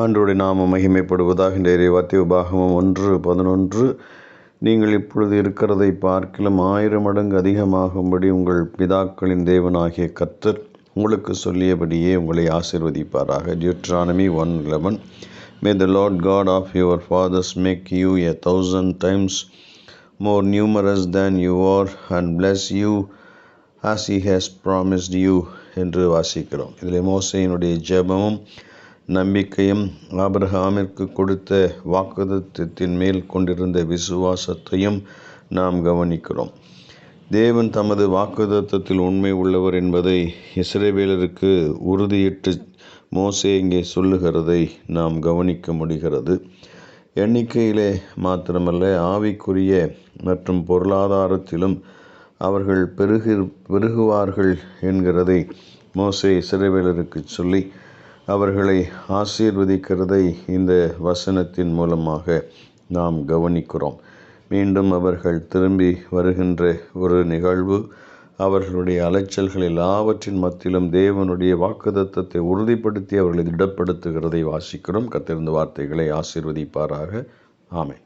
ஆண்டோடைய நாம மகிமைப்படுவதாக இந்த இறைவார்த்தை உபாகமம் ஒன்று பதினொன்று. நீங்கள் இப்பொழுது இருக்கிறதை பார்க்கிலும் ஆயிரம் மடங்கு அதிகமாகும்படி உங்கள் பிதாக்களின் தேவனாகிய கத்தர் உங்களுக்கு சொல்லியபடியே உங்களை ஆசிர்வதிப்பாராக. Deuteronomy one eleven may the Lord God of your fathers make you a thousand times more numerous than you are and bless you as he has promised you என்று வாசிக்கிறோம். இதில் மோசையினுடைய ஜெபமும் நம்பிக்கையும் ஆபிரஹாமிற்கு கொடுத்த வாக்குதத்தின் மேல் கொண்டிருந்த விசுவாசத்தையும் நாம் கவனிக்கிறோம். தேவன் தமது வாக்குதத்தத்தில் உண்மை உள்ளவர் என்பதை இஸ்ரேவேலருக்கு உறுதியிட்டு மோசே இங்கே சொல்லுகிறதை நாம் கவனிக்க முடிகிறது. எண்ணிக்கையிலே மாத்திரமல்ல ஆவிக்குரிய மற்றும் பொருளாதாரத்திலும் அவர்கள் பெருகு பெருகுவார்கள் என்கிறதை மோசே இஸ்ரேவேலருக்கு சொல்லி அவர்களை ஆசீர்வதிக்கிறதை இந்த வசனத்தின் மூலமாக நாம் கவனிக்கிறோம். மீண்டும் அவர்கள் திரும்பி வருகின்ற ஒரு நிகழ்வு அவர்களுடைய அலைச்சல்கள் எல்லாவற்றின் மத்தியிலும் தேவனுடைய வாக்குதத்தத்தை உறுதிப்படுத்தி அவர்களை திடப்படுத்துகிறதை வாசிக்கிறோம். கத்திருந்த வார்த்தைகளை ஆசீர்வதிப்பாராக. ஆமை